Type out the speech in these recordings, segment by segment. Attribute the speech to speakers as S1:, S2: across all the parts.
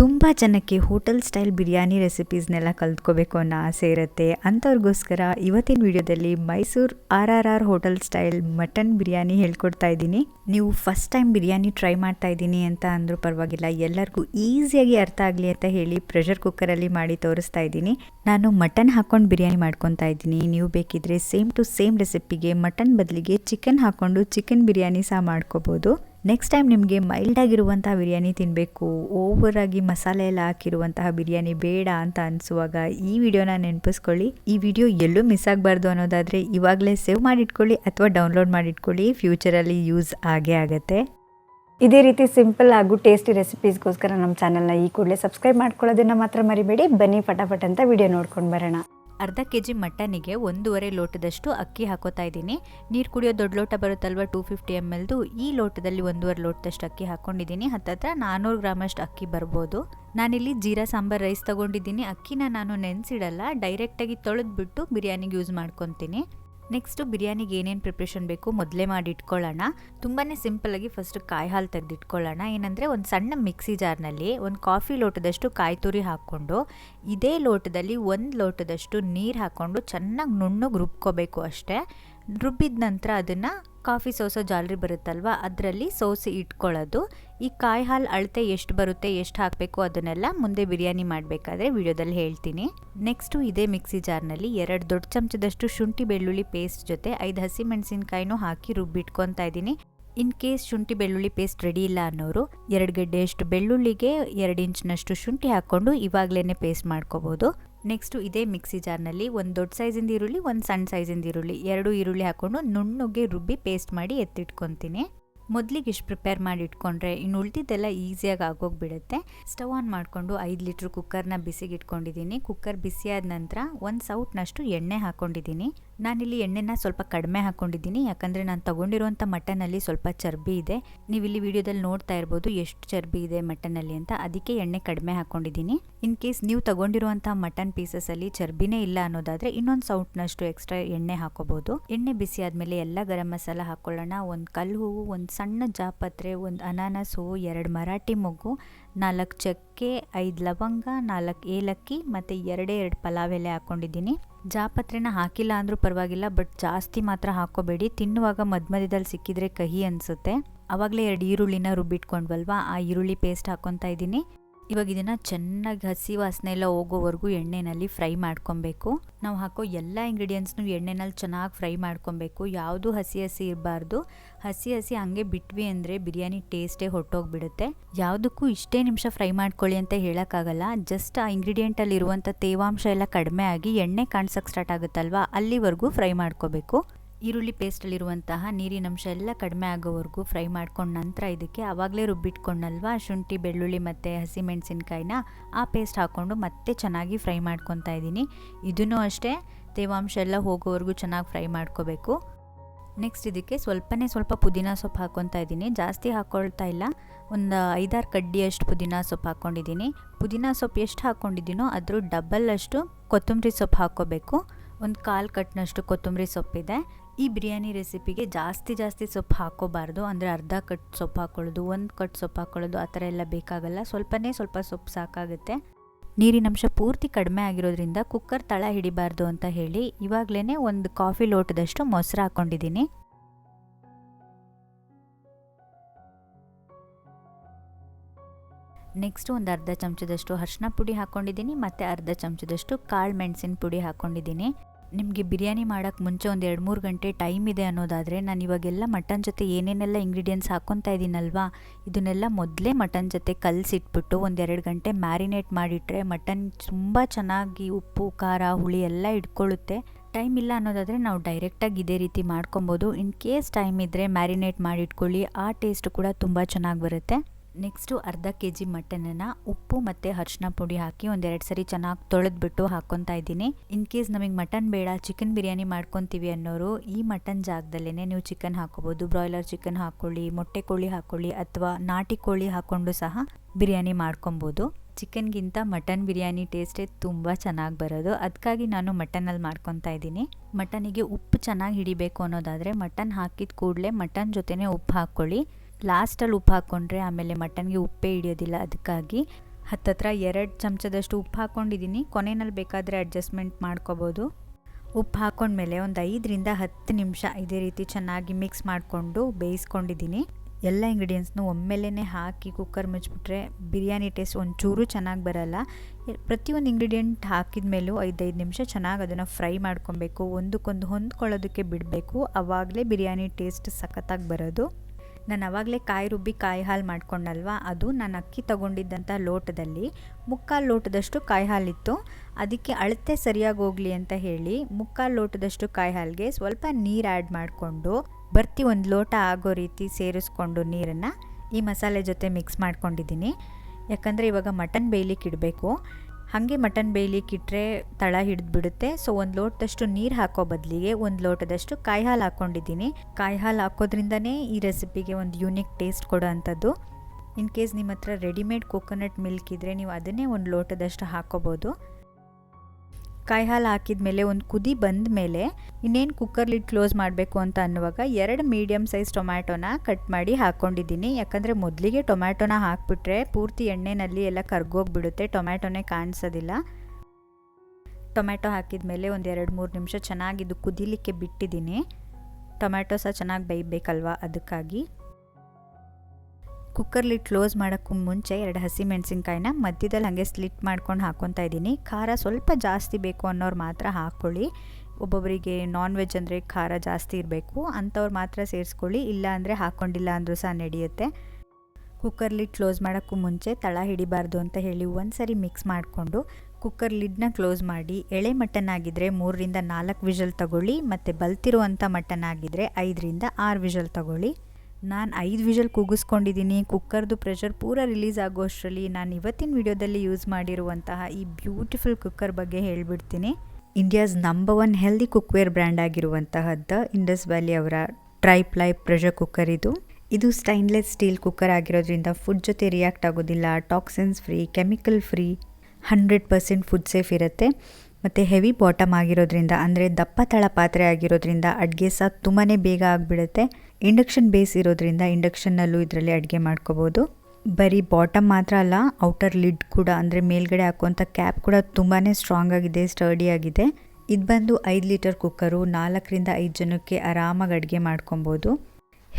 S1: ತುಂಬ ಜನಕ್ಕೆ hotel style biryani ರೆಸಿಪೀಸ್ನೆಲ್ಲ ಕಲ್ತ್ಕೋಬೇಕು ಅನ್ನೋ ಆಸೆ ಇರುತ್ತೆ. ಅಂಥವ್ರಿಗೋಸ್ಕರ ಇವತ್ತಿನ ವಿಡಿಯೋದಲ್ಲಿ Mysuru R R R hotel style mutton biryani ಹೇಳ್ಕೊಡ್ತಾ ಇದ್ದೀನಿ. ನೀವು ಫಸ್ಟ್ ಟೈಮ್ ಬಿರಿಯಾನಿ ಟ್ರೈ ಮಾಡ್ತಾ ಇದ್ದೀನಿ ಅಂತ ಅಂದರೂ ಪರವಾಗಿಲ್ಲ, ಎಲ್ಲರಿಗೂ ಈಸಿಯಾಗಿ ಅರ್ಥ ಆಗಲಿ ಅಂತ ಹೇಳಿ ಪ್ರೆಷರ್ ಕುಕ್ಕರಲ್ಲಿ ಮಾಡಿ ತೋರಿಸ್ತಾ ಇದ್ದೀನಿ. ನಾನು ಮಟನ್ ಹಾಕೊಂಡು ಬಿರಿಯಾನಿ ಮಾಡ್ಕೊತಾ ಇದ್ದೀನಿ. ನೀವು ಬೇಕಿದ್ರೆ ಸೇಮ್ ಟು ಸೇಮ್ ರೆಸಿಪಿಗೆ ಮಟನ್ ಬದಲಿಗೆ ಚಿಕನ್ ಹಾಕ್ಕೊಂಡು ಚಿಕನ್ ಬಿರಿಯಾನಿ ಸಹ ಮಾಡ್ಕೋಬೋದು. ನೆಕ್ಸ್ಟ್ ಟೈಮ್ ನಿಮಗೆ ಮೈಲ್ಡ್ ಆಗಿರುವಂತಹ ಬಿರಿಯಾನಿ ತಿನ್ನಬೇಕು ಓವರ್ ಆಗಿ ಮಸಾಲೆ ಎಲ್ಲ ಹಾಕಿರುವಂತಹ ಬಿರಿಯಾನಿ ಬೇಡ ಅಂತ ಅನಿಸುವಾಗ ಈ ವಿಡಿಯೋನ ನೆನಪಿಸ್ಕೊಳ್ಳಿ. ಈ ವಿಡಿಯೋ ಎಲ್ಲೂ ಮಿಸ್ ಆಗಬಾರ್ದು ಅನ್ನೋದಾದರೆ ಇವಾಗಲೇ ಸೇವ್ ಮಾಡಿಟ್ಕೊಳ್ಳಿ ಅಥವಾ ಡೌನ್ಲೋಡ್ ಮಾಡಿಟ್ಕೊಳ್ಳಿ. ಫ್ಯೂಚರಲ್ಲಿ ಯೂಸ್ ಆಗೇ ಆಗುತ್ತೆ.
S2: ಇದೇ ರೀತಿ ಸಿಂಪಲ್ ಹಾಗೂ ಟೇಸ್ಟಿ ರೆಸಿಪೀಸ್ಗೋಸ್ಕರ ನಮ್ಮ ಚಾನಲ್ನ ಈ ಕೂಡಲೇ ಸಬ್ಸ್ಕ್ರೈಬ್ ಮಾಡ್ಕೊಳ್ಳೋದನ್ನು ಮಾತ್ರ ಮರಿಬೇಡಿ. ಬನ್ನಿ ಫಟಾಫಟ್ ಅಂತ ವಿಡಿಯೋ ನೋಡ್ಕೊಂಡು ಬರೋಣ.
S1: ಅರ್ಧ ಕೆ ಜಿ ಮಟನಿಗೆ ಒಂದೂವರೆ ಲೋಟದಷ್ಟು ಅಕ್ಕಿ ಹಾಕೋತಾ ಇದ್ದೀನಿ. ನೀರು ಕುಡಿಯೋ ದೊಡ್ಡ ಲೋಟ ಬರುತ್ತಲ್ವ? ಟೂ ಫಿಫ್ಟಿ ಎಂ ಎಲ್ದು ಈ ಲೋಟದಲ್ಲಿ ಒಂದೂವರೆ ಲೋಟದಷ್ಟು ಅಕ್ಕಿ ಹಾಕ್ಕೊಂಡಿದ್ದೀನಿ ಹತ್ತತ್ರ ನಾನ್ನೂರು ಗ್ರಾಮಷ್ಟು ಅಕ್ಕಿ ಬರ್ಬೋದು. ನಾನಿಲ್ಲಿ ಜೀರಾ ಸಾಂಬಾರ್ ರೈಸ್ ತೊಗೊಂಡಿದ್ದೀನಿ. ಅಕ್ಕಿನ ನಾನು ನೆನೆಸಿಡಲ್ಲ ಡೈರೆಕ್ಟಾಗಿ ತೊಳೆದ್ಬಿಟ್ಟು ಬಿರಿಯಾನಿಗೆ ಯೂಸ್ ಮಾಡ್ಕೊತೀನಿ. ನೆಕ್ಸ್ಟು ಬಿರಿಯಾನಿಗೆ ಏನೇನು ಪ್ರಿಪ್ರೇಷನ್ ಬೇಕು ಮೊದಲೇ ಮಾಡಿ ಇಟ್ಕೊಳ್ಳೋಣ ತುಂಬಾ ಸಿಂಪಲ್ಲಾಗಿ ಫಸ್ಟ್ ಕಾಯಿ ಹಾಲು ತೆಗೆದಿಟ್ಕೊಳ್ಳೋಣ. ಏನಂದರೆ ಒಂದು ಸಣ್ಣ ಮಿಕ್ಸಿ ಜಾರ್ನಲ್ಲಿ ಒಂದು ಕಾಫಿ ಲೋಟದಷ್ಟು ಕಾಯಿ ತುರಿ ಹಾಕ್ಕೊಂಡು, ಇದೇ ಲೋಟದಲ್ಲಿ ಒಂದು ಲೋಟದಷ್ಟು ನೀರು ಹಾಕ್ಕೊಂಡು ಚೆನ್ನಾಗಿ ನುಣ್ಣಗೆ ರುಬ್ಕೋಬೇಕು ಅಷ್ಟೇ. ರುಬ್ಬಿದ ನಂತರ ಅದನ್ನು ಕಾಫಿ ಸೋಸೋ ಜಾಲರಿ ಬರುತ್ತಲ್ವ? ಅದರಲ್ಲಿ ಸೋಸಿ ಇಟ್ಕೊಳ್ಳೋದು. ಈ ಕಾಯಿ ಹಾಲು ಅಳತೆ ಎಷ್ಟು ಬರುತ್ತೆ, ಎಷ್ಟು ಹಾಕಬೇಕು ಅದನ್ನೆಲ್ಲ ಮುಂದೆ ಬಿರಿಯಾನಿ ಮಾಡಬೇಕಾದ್ರೆ ವಿಡಿಯೋದಲ್ಲಿ ಹೇಳ್ತೀನಿ. ನೆಕ್ಸ್ಟು ಇದೇ ಮಿಕ್ಸಿ ಜಾರ್ನಲ್ಲಿ ಎರಡು ದೊಡ್ಡ ಚಮಚದಷ್ಟು ಶುಂಠಿ ಬೆಳ್ಳುಳ್ಳಿ ಪೇಸ್ಟ್ ಜೊತೆ ಐದು ಹಸಿ ಮೆಣಸಿನ್ಕಾಯಿನೂ ಹಾಕಿ ರುಬ್ಬಿಟ್ಕೊತಾ ಇದ್ದೀನಿ. ಇನ್ ಕೇಸ್ ಶುಂಠಿ ಬೆಳ್ಳುಳ್ಳಿ ಪೇಸ್ಟ್ ರೆಡಿ ಇಲ್ಲ ಅನ್ನೋರು ಎರಡು ಗಡ್ಡೆಯಷ್ಟು ಬೆಳ್ಳುಳ್ಳಿಗೆ ಎರಡು ಇಂಚಿನಷ್ಟು ಶುಂಠಿ ಹಾಕ್ಕೊಂಡು ಇವಾಗಲೇ ಪೇಸ್ಟ್ ಮಾಡ್ಕೋಬೋದು. ನೆಕ್ಸ್ಟು ಇದೇ ಮಿಕ್ಸಿ ಜಾರ್ನಲ್ಲಿ ಒಂದು ದೊಡ್ಡ ಸೈಜಿಂದ ಈರುಳ್ಳಿ, ಒಂದು ಸಣ್ಣ ಸೈಜಿಂದ ಈರುಳ್ಳಿ. ಎರಡು ಈರುಳ್ಳಿ ಹಾಕ್ಕೊಂಡು ನುಣ್ಣಗೆ ರುಬ್ಬಿ ಪೇಸ್ಟ್ ಮಾಡಿ ಎತ್ತಿಟ್ಕೊತೀನಿ. ಮೊದಲಿಗೆ ಇಷ್ಟು ಪ್ರಿಪೇರ್ ಮಾಡಿ ಇಟ್ಕೊಂಡ್ರೆ ಇನ್ನು ಉಳಿದಿದ್ದೆಲ್ಲ ಈಸಿಯಾಗಿ ಆಗೋಗ್ಬಿಡುತ್ತೆ. ಸ್ಟವ್ ಆನ್ ಮಾಡಿಕೊಂಡು ಐದು ಲೀಟ್ರ್ ಕುಕ್ಕರ್ನ ಬಿಸಿಗೆ ಇಟ್ಕೊಂಡಿದ್ದೀನಿ ಕುಕ್ಕರ್ ಬಿಸಿಯಾದ ನಂತರ ಒಂದು ಸೌಟ್ನಷ್ಟು ಎಣ್ಣೆ ಹಾಕ್ಕೊಂಡಿದ್ದೀನಿ ನಾನಿಲ್ಲಿ ಎಣ್ಣೆನ ಸ್ವಲ್ಪ ಕಡಿಮೆ ಹಾಕ್ಕೊಂಡಿದ್ದೀನಿ ಯಾಕಂದರೆ ನಾನು ತೊಗೊಂಡಿರುವಂಥ ಮಟನಲ್ಲಿ ಸ್ವಲ್ಪ ಚರ್ಬಿ ಇದೆ. ನೀವು ಇಲ್ಲಿ ವಿಡಿಯೋದಲ್ಲಿ ನೋಡ್ತಾ ಇರ್ಬೋದು ಎಷ್ಟು ಚರ್ಬಿ ಇದೆ ಮಟನಲ್ಲಿ ಅಂತ. ಅದಕ್ಕೆ ಎಣ್ಣೆ ಕಡಿಮೆ ಹಾಕ್ಕೊಂಡಿದ್ದೀನಿ ಇನ್ ಕೇಸ್ ನೀವು ತಗೊಂಡಿರುವಂಥ ಮಟನ್ ಪೀಸಸಲ್ಲಿ ಚರ್ಬಿನೇ ಇಲ್ಲ ಅನ್ನೋದಾದರೆ ಇನ್ನೊಂದು ಸೌಟ್ನಷ್ಟು ಎಕ್ಸ್ಟ್ರಾ ಎಣ್ಣೆ ಹಾಕೋಬೋದು. ಎಣ್ಣೆ ಬಿಸಿ ಆದಮೇಲೆ ಎಲ್ಲ ಗರಂ ಮಸಾಲ ಹಾಕ್ಕೊಳ್ಳೋಣ ಒಂದು ಕಲ್ಲು ಹೂವು ಒಂದು ಸಣ್ಣ ಜಾಪತ್ರೆ, ಒಂದು ಅನಾನಸ್ ಹೂವು ಎರಡು ಮರಾಠಿ ಮೊಗ್ಗು ನಾಲ್ಕು ಚಕ್ಕೆ, ಐದು ಲವಂಗ, ನಾಲ್ಕು ಏಲಕ್ಕಿ ಮತ್ತು ಎರಡೇ ಎರಡು ಪಲಾವ್ ಎಲೆ ಹಾಕ್ಕೊಂಡಿದ್ದೀನಿ ಜಾಪತ್ರೆನ ಹಾಕಿಲ್ಲ ಅಂದರೂ ಪರವಾಗಿಲ್ಲ, ಬಟ್ ಜಾಸ್ತಿ ಮಾತ್ರ ಹಾಕೋಬೇಡಿ ತಿನ್ನುವಾಗ ಮಧ್ಯ ಮಧ್ಯದಲ್ಲಿ ಸಿಕ್ಕಿದ್ರೆ ಕಹಿ ಅನಿಸುತ್ತೆ. ಆವಾಗಲೇ ಎರಡು ಈರುಳ್ಳಿನ ರುಬ್ಬಿಟ್ಕೊಂಡ್ವಲ್ವಾ? ಆ ಈರುಳ್ಳಿ ಪೇಸ್ಟ್ ಹಾಕ್ಕೊತಾ ಇದ್ದೀನಿ. ಇವಾಗ ಇದನ್ನು ಚೆನ್ನಾಗಿ ಹಸಿ ವಾಸನೆ ಎಲ್ಲ ಹೋಗೋವರೆಗೂ ಎಣ್ಣೆನಲ್ಲಿ ಫ್ರೈ ಮಾಡ್ಕೊಬೇಕು. ನಾವು ಹಾಕೋ ಎಲ್ಲ ಇಂಗ್ರೀಡಿಯೆಂಟ್ಸ್ನು ಎಣ್ಣೆನಲ್ಲಿ ಚೆನ್ನಾಗಿ ಫ್ರೈ ಮಾಡ್ಕೊಬೇಕು. ಯಾವುದು ಹಸಿ ಹಸಿ ಇರಬಾರ್ದು. ಹಸಿ ಹಸಿ ಹಂಗೆ ಬಿಟ್ವಿ ಅಂದರೆ ಬಿರಿಯಾನಿ ಟೇಸ್ಟೇ ಹೊಟ್ಟೋಗ್ಬಿಡುತ್ತೆ ಯಾವುದಕ್ಕೂ ಇಷ್ಟೇ ನಿಮಿಷ ಫ್ರೈ ಮಾಡ್ಕೊಳ್ಳಿ ಅಂತ ಹೇಳೋಕ್ಕಾಗಲ್ಲ. ಜಸ್ಟ್ ಆ ಇಂಗ್ರೀಡಿಯೆಂಟಲ್ಲಿ ಇರುವಂಥ ತೇವಾಂಶ ಎಲ್ಲ ಕಡಿಮೆ ಆಗಿ ಎಣ್ಣೆ ಕಾಣಿಸೋಕ್ಕೆ ಸ್ಟಾರ್ಟ್ ಆಗುತ್ತಲ್ವ? ಅಲ್ಲಿವರೆಗೂ ಫ್ರೈ ಮಾಡ್ಕೋಬೇಕು. ಈರುಳ್ಳಿ ಪೇಸ್ಟಲ್ಲಿರುವಂತಹ ನೀರಿನ ಅಂಶ ಎಲ್ಲ ಕಡಿಮೆ ಆಗೋವರೆಗೂ ಫ್ರೈ ಮಾಡ್ಕೊಂಡ ನಂತರ ಇದಕ್ಕೆ ಆವಾಗಲೇ ರುಬ್ಬಿಟ್ಕೊಂಡಲ್ವಾ? ಶುಂಠಿ, ಬೆಳ್ಳುಳ್ಳಿ ಮತ್ತು ಹಸಿಮೆಣಸಿನ್ಕಾಯಿನ ಆ ಪೇಸ್ಟ್ ಹಾಕ್ಕೊಂಡು ಮತ್ತೆ ಚೆನ್ನಾಗಿ ಫ್ರೈ ಮಾಡ್ಕೊತಾ ಇದ್ದೀನಿ ಇದನ್ನೂ ಅಷ್ಟೇ, ತೇವಾಂಶ ಎಲ್ಲ ಹೋಗೋವರೆಗೂ ಚೆನ್ನಾಗಿ ಫ್ರೈ ಮಾಡ್ಕೋಬೇಕು. ನೆಕ್ಸ್ಟ್ ಇದಕ್ಕೆ ಸ್ವಲ್ಪನೇ ಸ್ವಲ್ಪ ಪುದೀನ ಸೊಪ್ಪು ಹಾಕ್ಕೊತಾ ಇದ್ದೀನಿ. ಜಾಸ್ತಿ ಹಾಕ್ಕೊಳ್ತಾ ಇಲ್ಲ. ಒಂದು ಐದಾರು ಕಡ್ಡಿಯಷ್ಟು ಪುದೀನ ಸೊಪ್ಪು ಹಾಕ್ಕೊಂಡಿದ್ದೀನಿ ಪುದೀನ ಸೊಪ್ಪು ಎಷ್ಟು ಹಾಕ್ಕೊಂಡಿದ್ದೀನೋ ಅದ್ರ ಡಬ್ಬಲ್ಲಷ್ಟು ಕೊತ್ತಂಬರಿ ಸೊಪ್ಪು ಹಾಕ್ಕೋಬೇಕು. ಒಂದು ಕಾಲು ಕಟ್ನಷ್ಟು ಕೊತ್ತಂಬರಿ ಸೊಪ್ಪಿದೆ ಈ ಬಿರಿಯಾನಿ ರೆಸಿಪಿಗೆ ಜಾಸ್ತಿ ಜಾಸ್ತಿ ಸೊಪ್ಪು ಹಾಕೋಬಾರ್ದು ಅಂದರೆ ಅರ್ಧ ಕಟ್ ಸೊಪ್ಪು ಹಾಕ್ಕೊಳ್ಳೋದು ಒಂದು ಕಟ್ ಸೊಪ್ಪು ಹಾಕ್ಕೊಳ್ಳೋದು ಆ ಥರ ಎಲ್ಲ ಬೇಕಾಗಲ್ಲ. ಸ್ವಲ್ಪನೇ ಸ್ವಲ್ಪ ಸೊಪ್ಪು ಸಾಕಾಗುತ್ತೆ. ನೀರಿನಂಶ ಪೂರ್ತಿ ಕಡಿಮೆ ಆಗಿರೋದ್ರಿಂದ ಕುಕ್ಕರ್ ತಳ ಹಿಡಿಬಾರ್ದು ಅಂತ ಹೇಳಿ ಇವಾಗಲೇ ಒಂದು ಕಾಫಿ ಲೋಟದಷ್ಟು ಮೊಸರು ಹಾಕ್ಕೊಂಡಿದ್ದೀನಿ. ನೆಕ್ಸ್ಟ್ ಒಂದು ಅರ್ಧ ಚಮಚದಷ್ಟು ಅರ್ಶಿನ ಪುಡಿ ಹಾಕ್ಕೊಂಡಿದ್ದೀನಿ, ಮತ್ತು ಅರ್ಧ ಚಮಚದಷ್ಟು ಕಾಳು ಮೆಣಸಿನ ಪುಡಿ ಹಾಕ್ಕೊಂಡಿದ್ದೀನಿ. ನಿಮಗೆ ಬಿರಿಯಾನಿ ಮಾಡೋಕ್ಕೆ ಮುಂಚೆ ಒಂದು ಎರಡು ಮೂರು ಗಂಟೆ ಟೈಮ್ ಇದೆ ಅನ್ನೋದಾದರೆ ನಾನು ಇವಾಗೆಲ್ಲ ಮಟನ್ ಜೊತೆ ಏನೇನೆಲ್ಲ ಇಂಗ್ರೀಡಿಯೆಂಟ್ಸ್ ಹಾಕ್ಕೊತಾ ಇದ್ದೀನಲ್ವಾ ಇದನ್ನೆಲ್ಲ ಮೊದಲೇ ಮಟನ್ ಜೊತೆ ಕಲಸಿಟ್ಬಿಟ್ಟು ಒಂದೆರಡು ಗಂಟೆ ಮ್ಯಾರಿನೇಟ್ ಮಾಡಿಟ್ರೆ ಮಟನ್ ತುಂಬ ಚೆನ್ನಾಗಿ ಉಪ್ಪು, ಖಾರ, ಹುಳಿ ಎಲ್ಲ ಇಟ್ಕೊಳ್ಳುತ್ತೆ. ಟೈಮ್ ಇಲ್ಲ ಅನ್ನೋದಾದರೆ ನಾವು ಡೈರೆಕ್ಟಾಗಿ ಇದೇ ರೀತಿ ಮಾಡ್ಕೊಬೋದು. ಇನ್ ಕೇಸ್ ಟೈಮ್ ಇದ್ದರೆ ಮ್ಯಾರಿನೇಟ್ ಮಾಡಿಟ್ಕೊಳ್ಳಿ. ಆ ಟೇಸ್ಟ್ ಕೂಡ ತುಂಬ ಚೆನ್ನಾಗಿ ಬರುತ್ತೆ. ನೆಕ್ಸ್ಟು ಅರ್ಧ ಕೆ ಜಿ ಮಟನನ್ನು ಉಪ್ಪು ಮತ್ತು ಅರ್ಶಿನ ಪುಡಿ ಹಾಕಿ ಒಂದೆರಡು ಸರಿ ಚೆನ್ನಾಗಿ ತೊಳೆದ್ಬಿಟ್ಟು ಹಾಕ್ಕೊತಾ ಇದ್ದೀನಿ. ಇನ್ ಕೇಸ್ ನಮಗೆ ಮಟನ್ ಬೇಡ ಚಿಕನ್ ಬಿರಿಯಾನಿ ಮಾಡ್ಕೊತೀವಿ ಅನ್ನೋರು, ಈ ಮಟನ್ ಜಾಗದಲ್ಲೇ ನೀವು ಚಿಕನ್ ಹಾಕೋಬೋದು. ಬ್ರಾಯ್ಲರ್ ಚಿಕನ್ ಹಾಕ್ಕೊಳ್ಳಿ ಮೊಟ್ಟೆ ಕೋಳಿ ಹಾಕ್ಕೊಳ್ಳಿ ಅಥವಾ ನಾಟಿ ಕೋಳಿ ಹಾಕ್ಕೊಂಡು ಸಹ ಬಿರಿಯಾನಿ ಮಾಡ್ಕೊಬೋದು. ಚಿಕನ್ಗಿಂತ ಮಟನ್ ಬಿರಿಯಾನಿ ಟೇಸ್ಟೇ ತುಂಬ ಚೆನ್ನಾಗಿ ಬರೋದು. ಅದಕ್ಕಾಗಿ ನಾನು ಮಟನಲ್ಲಿ ಮಾಡ್ಕೊತಾ ಇದ್ದೀನಿ. ಮಟನಿಗೆ ಉಪ್ಪು ಚೆನ್ನಾಗಿ ಹಿಡಿಬೇಕು ಅನ್ನೋದಾದರೆ ಮಟನ್ ಹಾಕಿದ ಕೂಡಲೇ ಮಟನ್ ಜೊತೆನೇ ಉಪ್ಪು ಹಾಕ್ಕೊಳ್ಳಿ ಲಾಸ್ಟಲ್ಲಿ ಉಪ್ಪು ಹಾಕ್ಕೊಂಡ್ರೆ ಆಮೇಲೆ ಮಟನ್ಗೆ ಉಪ್ಪೇ ಹಿಡಿಯೋದಿಲ್ಲ. ಅದಕ್ಕಾಗಿ ಹತ್ತತ್ರ ಎರಡು ಚಮಚದಷ್ಟು ಉಪ್ಪು ಹಾಕ್ಕೊಂಡಿದ್ದೀನಿ. ಕೊನೆಯಲ್ಲಿ ಬೇಕಾದರೆ ಅಡ್ಜಸ್ಟ್ಮೆಂಟ್ ಮಾಡ್ಕೋಬೋದು. ಉಪ್ಪು ಹಾಕ್ಕೊಂಡ್ಮೇಲೆ ಒಂದು ಐದರಿಂದ ಹತ್ತು ನಿಮಿಷ ಇದೇ ರೀತಿ ಚೆನ್ನಾಗಿ ಮಿಕ್ಸ್ ಮಾಡಿಕೊಂಡು ಬೇಯಿಸ್ಕೊಂಡಿದ್ದೀನಿ. ಎಲ್ಲ ಇಂಗ್ರೀಡಿಯೆಂಟ್ಸ್ನು ಒಮ್ಮೆಲೇ ಹಾಕಿ ಕುಕ್ಕರ್ ಮುಚ್ಚಿಬಿಟ್ರೆ ಬಿರಿಯಾನಿ ಟೇಸ್ಟ್ ಒಂಚೂರು ಚೆನ್ನಾಗಿ ಬರಲ್ಲ. ಪ್ರತಿಯೊಂದು ಇಂಗ್ರೀಡಿಯೆಂಟ್ ಹಾಕಿದ ಮೇಲೂ ಐದೈದು ನಿಮಿಷ ಚೆನ್ನಾಗಿ ಅದನ್ನು ಫ್ರೈ ಮಾಡ್ಕೊಬೇಕು. ಒಂದಕ್ಕೊಂದು ಹೊಂದ್ಕೊಳ್ಳೋದಕ್ಕೆ ಬಿಡಬೇಕು. ಆವಾಗಲೇ ಬಿರಿಯಾನಿ ಟೇಸ್ಟ್ ಸಖತ್ತಾಗಿ ಬರೋದು. ನಾನು ಆವಾಗಲೇ ಕಾಯಿ ರುಬ್ಬಿ ಕಾಯಿ ಹಾಲು ಮಾಡ್ಕೊಂಡಲ್ವಾ? ಅದು ನಾನು ಅಕ್ಕಿ ತಗೊಂಡಿದ್ದಂಥ ಲೋಟದಲ್ಲಿ. ಮುಕ್ಕಾಲು ಲೋಟದಷ್ಟು ಕಾಯಿ ಹಾಲಿತ್ತು ಅದಕ್ಕೆ ಅಳತೆ ಸರಿಯಾಗಿ ಹೋಗಲಿ ಅಂತ ಹೇಳಿ ಮುಕ್ಕಾಲು ಲೋಟದಷ್ಟು ಕಾಯಿ ಹಾಲಿಗೆ ಸ್ವಲ್ಪ ನೀರು ಆ್ಯಡ್ ಮಾಡಿಕೊಂಡು, ಬರ್ತಿ ಒಂದು ಲೋಟ ಆಗೋ ರೀತಿ ಸೇರಿಸ್ಕೊಂಡು ನೀರನ್ನು ಈ ಮಸಾಲೆ ಜೊತೆ ಮಿಕ್ಸ್ ಮಾಡ್ಕೊಂಡಿದ್ದೀನಿ. ಯಾಕಂದರೆ ಇವಾಗ ಮಟನ್ ಬೇಯ್ಲಿಕ್ಕೆ ಇಡಬೇಕು. ಹಾಗೆ ಮಟನ್ ಬೇಯ್ಲಿಕ್ಕೆ ಇಟ್ಟರೆ ತಳ ಹಿಡಿದು ಬಿಡುತ್ತೆ ಸೊ ಒಂದು ಲೋಟದಷ್ಟು ನೀರು ಹಾಕೋ ಬದಲಿಗೆ ಒಂದು ಲೋಟದಷ್ಟು ಕಾಯಿ ಹಾಲು ಹಾಕ್ಕೊಂಡಿದ್ದೀನಿ ಕಾಯಿ ಹಾಲು ಹಾಕೋದ್ರಿಂದನೇ ಈ ರೆಸಿಪಿಗೆ ಒಂದು ಯೂನಿಕ್ ಟೇಸ್ಟ್ ಕೊಡೋ ಅಂಥದ್ದು. ಇನ್ ಕೇಸ್ ನಿಮ್ಮ ಹತ್ರ ರೆಡಿಮೇಡ್ ಕೋಕೋನಟ್ ಮಿಲ್ಕ್ ಇದ್ದರೆ ನೀವು ಅದನ್ನೇ ಒಂದು ಲೋಟದಷ್ಟು ಹಾಕೋಬೋದು. ಕಾಯಿ ಹಾಲು ಹಾಕಿದ ಮೇಲೆ ಒಂದು ಕುದಿ ಬಂದ ಮೇಲೆ ಇನ್ನೇನು ಕುಕ್ಕರ್ ಲಿಡ್ ಕ್ಲೋಸ್ ಮಾಡಬೇಕು ಅಂತ ಅನ್ನುವಾಗ ಎರಡು ಮೀಡಿಯಮ್ ಸೈಜ್ ಟೊಮ್ಯಾಟೊನ ಕಟ್ ಮಾಡಿ ಹಾಕ್ಕೊಂಡಿದ್ದೀನಿ ಯಾಕಂದರೆ ಮೊದಲಿಗೆ ಟೊಮ್ಯಾಟೊನ ಹಾಕ್ಬಿಟ್ರೆ ಪೂರ್ತಿ ಎಣ್ಣೆನಲ್ಲಿ ಎಲ್ಲ ಕರ್ಗೋಗ್ಬಿಡುತ್ತೆ. ಟೊಮ್ಯಾಟೊನೇ ಕಾಣಿಸೋದಿಲ್ಲ. ಟೊಮ್ಯಾಟೊ ಹಾಕಿದ ಮೇಲೆ ಒಂದು ಎರಡು ಮೂರು ನಿಮಿಷ ಚೆನ್ನಾಗಿದ್ದು ಕುದಿಲಿಕ್ಕೆ ಬಿಟ್ಟಿದ್ದೀನಿ. ಟೊಮ್ಯಾಟೊ ಸಹ ಚೆನ್ನಾಗಿ ಬೇಯಬೇಕಲ್ವ ಅದಕ್ಕಾಗಿ. ಕುಕ್ಕರ್ಲಿ ಕ್ಲೋಸ್ ಮಾಡೋಕ್ಕೂ ಮುಂಚೆ ಎರಡು ಹಸಿ ಮೆಣಸಿನ್ಕಾಯಿನ ಮಧ್ಯದಲ್ಲಿ ಹಾಗೆ ಸ್ಲಿಟ್ ಮಾಡ್ಕೊಂಡು ಹಾಕ್ಕೊತಾ ಇದ್ದೀನಿ. ಖಾರ ಸ್ವಲ್ಪ ಜಾಸ್ತಿ ಬೇಕು ಅನ್ನೋರು ಮಾತ್ರ ಹಾಕ್ಕೊಳ್ಳಿ. ಒಬ್ಬೊಬ್ಬರಿಗೆ ನಾನ್ ವೆಜ್ ಅಂದರೆ ಖಾರ ಜಾಸ್ತಿ ಇರಬೇಕು. ಅಂಥವ್ರು ಮಾತ್ರ ಸೇರಿಸ್ಕೊಳ್ಳಿ. ಇಲ್ಲ ಅಂದರೆ ಹಾಕ್ಕೊಂಡಿಲ್ಲ ಅಂದರೂ ಸಹ ನಡೆಯುತ್ತೆ. ಕುಕ್ಕರ್ ಲಿಡ್ ಕ್ಲೋಸ್ ಮಾಡೋಕ್ಕೂ ಮುಂಚೆ ತಳ ಹಿಡಿಬಾರ್ದು ಅಂತ ಹೇಳಿ ಒಂದು ಸರಿ ಮಿಕ್ಸ್ ಮಾಡಿಕೊಂಡು ಕುಕ್ಕರ್ ಲಿಡ್ನ ಕ್ಲೋಸ್ ಮಾಡಿ ಎಳೆ ಮಟನ್ ಆಗಿದ್ದರೆ ಮೂರರಿಂದ ನಾಲ್ಕು ವಿಷಲ್ ತಗೊಳ್ಳಿ. ಮತ್ತು ಬಲ್ತಿರುವಂಥ ಮಟನ್ ಆಗಿದ್ದರೆ ಐದರಿಂದ ಆರು ವಿಷಲ್ ತಗೊಳ್ಳಿ. ನಾನು ಐದು ವಿಷಲ್ ಕೂಗಿಸ್ಕೊಂಡಿದ್ದೀನಿ ಕುಕ್ಕರ್ದು ಪ್ರೆಷರ್ ಪೂರ ರಿಲೀಸ್ ಆಗೋ ಅಷ್ಟರಲ್ಲಿ ನಾನು ಇವತ್ತಿನ ವಿಡಿಯೋದಲ್ಲಿ ಯೂಸ್ ಮಾಡಿರುವಂತಹ ಈ ಬ್ಯೂಟಿಫುಲ್ ಕುಕ್ಕರ್ ಬಗ್ಗೆ ಹೇಳಿಬಿಡ್ತೀನಿ. India's number one healthy cookware brand ಆಗಿರುವಂತಹದ್ದು Indus Valley ಅವರ ಟ್ರೈಪ್ಲೈ ಪ್ರೆಷರ್ ಕುಕ್ಕರ್ ಇದು. ಇದು ಸ್ಟೈನ್ಲೆಸ್ ಸ್ಟೀಲ್ ಕುಕ್ಕರ್ ಆಗಿರೋದ್ರಿಂದ ಫುಡ್ ಜೊತೆ ರಿಯಾಕ್ಟ್ ಆಗೋದಿಲ್ಲ toxins free chemical free hundred percent food safe ಇರುತ್ತೆ. ಮತ್ತು ಹೆವಿ ಬಾಟಮ್ ಆಗಿರೋದ್ರಿಂದ, ಅಂದರೆ ದಪ್ಪ ತಳ ಪಾತ್ರೆ ಆಗಿರೋದ್ರಿಂದ ಅಡುಗೆ ಸಹ ತುಂಬಾ ಬೇಗ ಆಗಿಬಿಡುತ್ತೆ. ಇಂಡಕ್ಷನ್ ಬೇಸ್ ಇರೋದ್ರಿಂದ ಇಂಡಕ್ಷನ್ನಲ್ಲೂ ಇದರಲ್ಲಿ ಅಡುಗೆ ಮಾಡ್ಕೋಬೋದು. ಬರೀ ಬಾಟಮ್ ಮಾತ್ರ ಅಲ್ಲ, ಔಟರ್ ಲಿಡ್ ಕೂಡ, ಅಂದರೆ ಮೇಲ್ಗಡೆ ಹಾಕುವಂಥ ಕ್ಯಾಪ್ ಕೂಡ ತುಂಬಾ ಸ್ಟ್ರಾಂಗ್ ಆಗಿದೆ, ಸ್ಟರ್ಡಿ ಆಗಿದೆ. ಇದು ಬಂದು ಐದು ಲೀಟರ್ ಕುಕ್ಕರು ನಾಲ್ಕರಿಂದ ಐದು ಜನಕ್ಕೆ ಆರಾಮಾಗಿ ಅಡುಗೆ ಮಾಡ್ಕೊಬೋದು.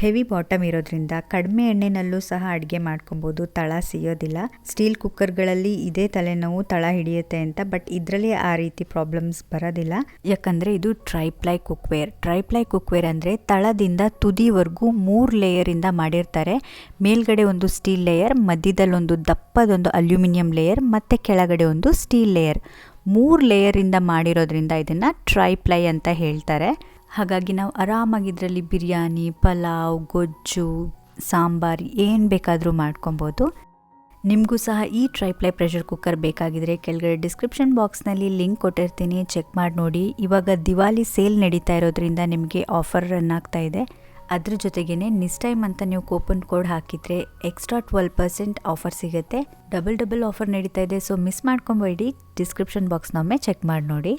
S1: ಹೆವಿ ಬಾಟಮ್ ಇರೋದ್ರಿಂದ ಕಡಿಮೆ ಎಣ್ಣೆನಲ್ಲೂ ಸಹ ಅಡುಗೆ ಮಾಡ್ಕೊಬೋದು. ತಳ ಸಿಯೋದಿಲ್ಲ. ಸ್ಟೀಲ್ ಕುಕ್ಕರ್ಗಳಲ್ಲಿ ಇದೇ ತಲೆನೋವು ತಳ ಹಿಡಿಯುತ್ತೆ ಅಂತ, ಬಟ್ ಇದರಲ್ಲಿ ಆ ರೀತಿ ಪ್ರಾಬ್ಲಮ್ಸ್ ಬರೋದಿಲ್ಲ. ಯಾಕಂದರೆ ಇದು ಟ್ರೈಪ್ಲೈ ಕುಕ್ವೇರ್. ಟ್ರೈಪ್ಲೈ ಕುಕ್ವೇರ್ ಅಂದರೆ ತಳದಿಂದ ತುದಿವರೆಗೂ ಮೂರು ಲೇಯರಿಂದ ಮಾಡಿರ್ತಾರೆ. ಮೇಲ್ಗಡೆ ಒಂದು ಸ್ಟೀಲ್ ಲೇಯರ್, ಮಧ್ಯದಲ್ಲಿ ಒಂದು ದಪ್ಪದೊಂದು ಅಲ್ಯೂಮಿನಿಯಂ ಲೇಯರ್, ಮತ್ತು ಕೆಳಗಡೆ ಒಂದು ಸ್ಟೀಲ್ ಲೇಯರ್. ಮೂರು ಲೇಯರಿಂದ ಮಾಡಿರೋದ್ರಿಂದ ಇದನ್ನು ಟ್ರೈಪ್ಲೈ ಅಂತ ಹೇಳ್ತಾರೆ. ಹಾಗಾಗಿ ನಾವು ಆರಾಮಾಗಿ ಇದರಲ್ಲಿ ಬಿರಿಯಾನಿ, ಪಲಾವ್, ಗೊಜ್ಜು, ಸಾಂಬಾರು ಏನು ಬೇಕಾದರೂ ಮಾಡ್ಕೊಬೋದು. ನಿಮಗೂ ಸಹ ಈ ಟ್ರೈಪ್ಲೈ ಪ್ರೆಷರ್ ಕುಕ್ಕರ್ ಬೇಕಾಗಿದ್ರೆ ಕೆಳಗಡೆ ಡಿಸ್ಕ್ರಿಪ್ಷನ್ ಬಾಕ್ಸ್ನಲ್ಲಿ ಲಿಂಕ್ ಕೊಟ್ಟಿರ್ತೀನಿ, ಚೆಕ್ ಮಾಡಿ ನೋಡಿ. ಇವಾಗ ದಿವಾಲಿ ಸೇಲ್ ನಡೀತಾ ಇರೋದ್ರಿಂದ ನಿಮಗೆ ಆಫರ್ ರನ್ ಆಗ್ತಾ ಇದೆ. ಅದ್ರ ಜೊತೆಗೇ ನಿಸ್ ಟೈಮ್ ಅಂತ ನೀವು ಕೂಪನ್ ಕೋಡ್ ಹಾಕಿದರೆ ಎಕ್ಸ್ಟ್ರಾ ಟ್ವೆಲ್ ಪರ್ಸೆಂಟ್ ಆಫರ್ ಸಿಗುತ್ತೆ. ಡಬಲ್ ಡಬಲ್ ಆಫರ್ ನಡೀತಾ ಇದೆ, ಸೊ ಮಿಸ್ ಮಾಡ್ಕೊಬೇಡಿ. ಡಿಸ್ಕ್ರಿಪ್ಷನ್ ಬಾಕ್ಸ್ನೊಮ್ಮೆ ಚೆಕ್ ಮಾಡಿ ನೋಡಿ.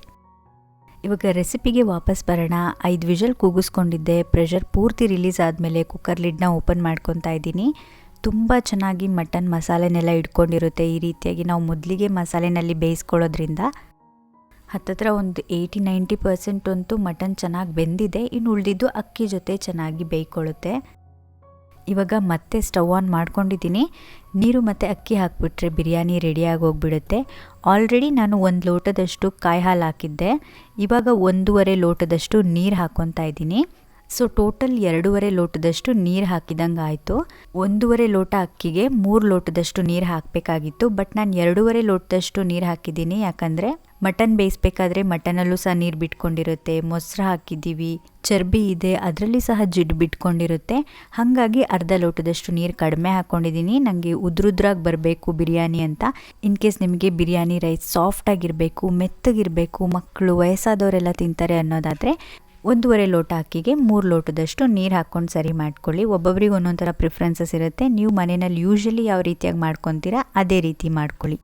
S1: ಇವಾಗ ರೆಸಿಪಿಗೆ ವಾಪಸ್ ಬರೋಣ. ಐದು ವಿಷಲ್ ಕೂಗಿಸ್ಕೊಂಡಿದ್ದೆ. ಪ್ರೆಷರ್ ಪೂರ್ತಿ ರಿಲೀಸ್ ಆದಮೇಲೆ ಕುಕ್ಕರ್ ಲಿಡ್ನ ಓಪನ್ ಮಾಡ್ಕೊತಾ ಇದ್ದೀನಿ. ತುಂಬ ಚೆನ್ನಾಗಿ ಮಟನ್ ಮಸಾಲೆನೆಲ್ಲ ಇಟ್ಕೊಂಡಿರುತ್ತೆ. ಈ ರೀತಿಯಾಗಿ ನಾವು ಮೊದಲಿಗೆ ಮಸಾಲೆನಲ್ಲಿ ಬೇಯಿಸ್ಕೊಳ್ಳೋದ್ರಿಂದ ಹತ್ತತ್ರ ಒಂದು ಏಯ್ಟಿ ನೈಂಟಿ ಪರ್ಸೆಂಟ್ ಅಂತೂ ಮಟನ್ ಚೆನ್ನಾಗಿ ಬೆಂದಿದೆ. ಇನ್ನು ಉಳಿದಿದ್ದು ಅಕ್ಕಿ ಜೊತೆ ಚೆನ್ನಾಗಿ ಬೇಯ್ಕೊಳ್ಳುತ್ತೆ. ಇವಾಗ ಮತ್ತೆ ಸ್ಟವ್ ಆನ್ ಮಾಡ್ಕೊಂಡಿದ್ದೀನಿ. ನೀರು ಮತ್ತು ಅಕ್ಕಿ ಹಾಕಿಬಿಟ್ರೆ ಬಿರಿಯಾನಿ ರೆಡಿಯಾಗಿ ಹೋಗ್ಬಿಡುತ್ತೆ. ಆಲ್ರೆಡಿ ನಾನು ಒಂದು ಲೋಟದಷ್ಟು ಕಾಯಿ ಹಾಲು ಹಾಕಿದ್ದೆ. ಇವಾಗ ಒಂದೂವರೆ ಲೋಟದಷ್ಟು ನೀರು ಹಾಕ್ಕೊತಾ ಇದ್ದೀನಿ. ಸೊ ಟೋಟಲ್ ಎರಡೂವರೆ ಲೋಟದಷ್ಟು ನೀರು ಹಾಕಿದಂಗೆ ಆಯಿತು. ಒಂದೂವರೆ ಲೋಟ ಅಕ್ಕಿಗೆ ಮೂರು ಲೋಟದಷ್ಟು ನೀರು ಹಾಕಬೇಕಾಗಿತ್ತು. ಬಟ್ ನಾನು ಎರಡೂವರೆ ಲೋಟದಷ್ಟು ನೀರು ಹಾಕಿದ್ದೀನಿ. ಯಾಕಂದರೆ ಮಟನ್ ಬೇಯಿಸ್ಬೇಕಾದ್ರೆ ಮಟನಲ್ಲೂ ಸಹ ನೀರು ಬಿಟ್ಕೊಂಡಿರುತ್ತೆ. ಮೊಸರು ಹಾಕಿದ್ದೀವಿ. ಚರ್ಬಿ ಇದೆ. ಅದರಲ್ಲಿ ಸಹ ಜಿಡ್ಡು ಬಿಟ್ಕೊಂಡಿರುತ್ತೆ. ಹಾಗಾಗಿ ಅರ್ಧ ಲೋಟದಷ್ಟು ನೀರು ಕಡಿಮೆ ಹಾಕ್ಕೊಂಡಿದ್ದೀನಿ ನನಗೆ ಉದ್ರುದ್ರಾಗಿ ಬರಬೇಕು ಬಿರಿಯಾನಿ ಅಂತ. ಇನ್ ಕೇಸ್ ನಿಮಗೆ ಬಿರಿಯಾನಿ ರೈಸ್ ಸಾಫ್ಟಾಗಿರಬೇಕು ಮೆತ್ತಗಿರಬೇಕು ಮಕ್ಕಳು ವಯಸ್ಸಾದವರೆಲ್ಲ ತಿಂತಾರೆ ಅನ್ನೋದಾದರೆ ಒಂದೂವರೆ ಲೋಟ ಅಕ್ಕಿಗೆ ಮೂರು ಲೋಟದಷ್ಟು ನೀರು ಹಾಕ್ಕೊಂಡು ಸರಿ ಮಾಡ್ಕೊಳ್ಳಿ. ಒಬ್ಬೊಬ್ರಿಗೆ ಒಂದೊಂದು ಥರ ಪ್ರಿಫ್ರೆನ್ಸಸ್ ಇರುತ್ತೆ. ನೀವು ಮನೆಯಲ್ಲಿ ಯೂಶ್ವಲಿ ಯಾವ ರೀತಿಯಾಗಿ ಮಾಡ್ಕೊತೀರಾ ಅದೇ ರೀತಿ ಮಾಡ್ಕೊಳ್ಳಿ.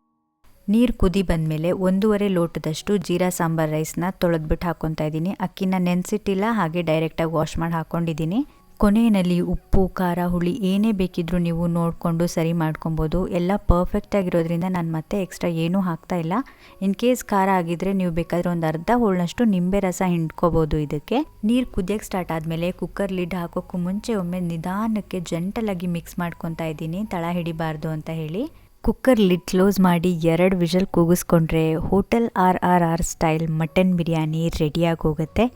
S1: ನೀರು ಕುದಿ ಬಂದಮೇಲೆ ಒಂದೂವರೆ ಲೋಟದಷ್ಟು ಜೀರಾ ಸಾಂಬಾರ್ ರೈಸ್ನ ತೊಳೆದ್ಬಿಟ್ಟು ಹಾಕ್ಕೊತಾ ಇದ್ದೀನಿ. ಅಕ್ಕಿನ ನೆನೆಸಿಟ್ಟಿಲ್ಲ, ಹಾಗೆ ಡೈರೆಕ್ಟಾಗಿ ವಾಶ್ ಮಾಡಿ ಹಾಕ್ಕೊಂಡಿದ್ದೀನಿ ಕೊನೆಯಲ್ಲಿ ಉಪ್ಪು, ಖಾರ, ಹುಳಿ ಏನೇ ಬೇಕಿದ್ರೂ ನೀವು ನೋಡಿಕೊಂಡು ಸರಿ ಮಾಡ್ಕೊಬೋದು. ಎಲ್ಲ ಪರ್ಫೆಕ್ಟ್ ಆಗಿರೋದ್ರಿಂದ ನಾನು ಮತ್ತೆ ಎಕ್ಸ್ಟ್ರಾ ಏನೂ ಹಾಕ್ತಾ ಇಲ್ಲ. ಇನ್ ಕೇಸ್ ಖಾರ ಆಗಿದ್ರೆ ನೀವು ಬೇಕಾದರೆ ಒಂದು ಅರ್ಧ ಹೋಳಿನಷ್ಟು ನಿಂಬೆ ರಸ ಹಿಂಡ್ಕೋಬೋದು ಇದಕ್ಕೆ. ನೀರು ಕುದಿಯೋಕ್ಕೆ ಸ್ಟಾರ್ಟ್ ಆದಮೇಲೆ ಕುಕ್ಕರ್ ಲಿಡ್ ಹಾಕೋಕ್ಕೂ ಮುಂಚೆ ಒಮ್ಮೆ ನಿಧಾನಕ್ಕೆ ಜಂಟಲಾಗಿ ಮಿಕ್ಸ್ ಮಾಡ್ಕೊತಾ ಇದ್ದೀನಿ. ತಳ ಹಿಡಿಬಾರ್ದು ಅಂತ ಹೇಳಿ. ಕುಕ್ಕರ್ ಲಿಡ್ ಕ್ಲೋಸ್ ಮಾಡಿ ಎರಡು whistle ಕೂಗಿಸ್ಕೊಂಡ್ರೆ hotel R R R style mutton biryani ರೆಡಿಯಾಗಿ ಹೋಗುತ್ತೆ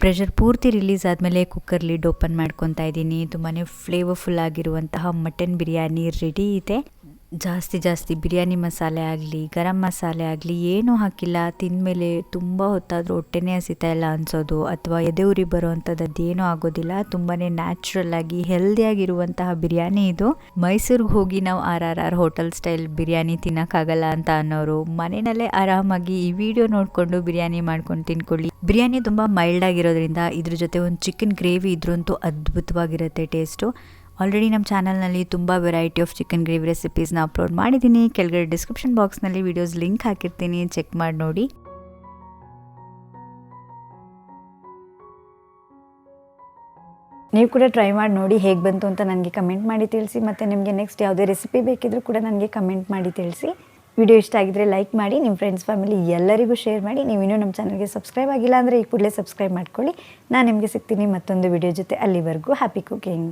S1: ಪ್ರೆಷರ್ ಪೂರ್ತಿ ರಿಲೀಸ್ ಆದಮೇಲೆ ಕುಕ್ಕರ್ ಲಿಡ್ ಓಪನ್ ಮಾಡ್ಕೊತಾ ಇದ್ದೀನಿ. ತುಂಬಾ ಫ್ಲೇವರ್ಫುಲ್ ಆಗಿರುವಂತಹ ಮಟನ್ ಬಿರಿಯಾನಿ ರೆಡಿ ಇದೆ. ಜಾಸ್ತಿ ಜಾಸ್ತಿ ಬಿರಿಯಾನಿ ಮಸಾಲೆ ಆಗಲಿ, ಗರಂ ಮಸಾಲೆ ಆಗಲಿ, ಏನೂ ಹಾಕಿಲ್ಲ. ತಿಂದಮೇಲೆ ತುಂಬ ಹೊತ್ತಾದರೂ ಹೊಟ್ಟೆನೇ ಹಸಿತಾ ಇಲ್ಲ ಅನಿಸೋದು. ಅಥವಾ ಎದೆ ಉರಿ ಬರುವಂಥದ್ದು ಏನೂ ಆಗೋದಿಲ್ಲ. ತುಂಬಾ ನ್ಯಾಚುರಲ್ ಆಗಿ ಹೆಲ್ದಿಯಾಗಿರುವಂತಹ ಬಿರಿಯಾನಿ ಇದು. ಮೈಸೂರಿಗೆ ಹೋಗಿ ನಾವು R R R hotel style biryani ತಿನ್ನೋಕ್ಕಾಗಲ್ಲ ಅಂತ ಅನ್ನೋರು ಮನೆಯಲ್ಲೇ ಆರಾಮಾಗಿ ಈ ವಿಡಿಯೋ ನೋಡಿಕೊಂಡು ಬಿರಿಯಾನಿ ಮಾಡ್ಕೊಂಡು ತಿನ್ಕೊಳ್ಳಿ. ಬಿರಿಯಾನಿ ತುಂಬ ಮೈಲ್ಡ್ ಆಗಿರೋದ್ರಿಂದ ಇದ್ರ ಜೊತೆ ಒಂದು ಚಿಕನ್ ಗ್ರೇವಿ ಇದ್ರಂತೂ ಅದ್ಭುತವಾಗಿರುತ್ತೆ ಟೇಸ್ಟು ಆಲ್ರೆಡಿ ನಮ್ಮ ಚಾನಲ್ನಲ್ಲಿ ತುಂಬ ವೆರೈಟಿ ಆಫ್ ಚಿಕನ್ ಗ್ರೇವಿ ರೆಸಿಪೀಸ್ನ ಅಪ್ಲೋಡ್ ಮಾಡಿದ್ದೀನಿ. ಕೆಳಗಡೆ ಡಿಸ್ಕ್ರಿಪ್ಷನ್ ಬಾಕ್ಸ್ನಲ್ಲಿ ವೀಡಿಯೋಸ್ ಲಿಂಕ್ ಹಾಕಿರ್ತೀನಿ. ಚೆಕ್ ಮಾಡಿ ನೋಡಿ.
S2: ನೀವು ಕೂಡ ಟ್ರೈ ಮಾಡಿ ನೋಡಿ ಹೇಗೆ ಬಂತು ಅಂತ ನನಗೆ ಕಮೆಂಟ್ ಮಾಡಿ ತಿಳಿಸಿ. ಮತ್ತು ನಿಮಗೆ ನೆಕ್ಸ್ಟ್ ಯಾವುದೇ ರೆಸಿಪಿ ಬೇಕಿದ್ರೂ ಕೂಡ ನನಗೆ ಕಮೆಂಟ್ ಮಾಡಿ ತಿಳಿಸಿ. ವಿಡಿಯೋ ಇಷ್ಟ ಆಗಿದ್ರೆ ಲೈಕ್ ಮಾಡಿ. ನಿಮ್ಮ ಫ್ರೆಂಡ್ಸ್ ಫ್ಯಾಮಿಲಿ ಎಲ್ಲರಿಗೂ ಶೇರ್ ಮಾಡಿ. ನೀವು ಇನ್ನೂ ನಮ್ಮ ಚಾನಲ್ಗೆ ಸಬ್ಸ್ಕ್ರೈಬ್ ಆಗಿಲ್ಲ ಅಂದರೆ ಈ ಕೂಡಲೇ ಸಬ್ಸ್ಕ್ರೈಬ್ ಮಾಡ್ಕೊಳ್ಳಿ. ನಾನು ನಿಮಗೆ ಸಿಗ್ತೀನಿ ಮತ್ತೊಂದು ವಿಡಿಯೋ ಜೊತೆ. ಅಲ್ಲಿವರೆಗೂ ಹ್ಯಾಪಿ ಕುಕಿಂಗ್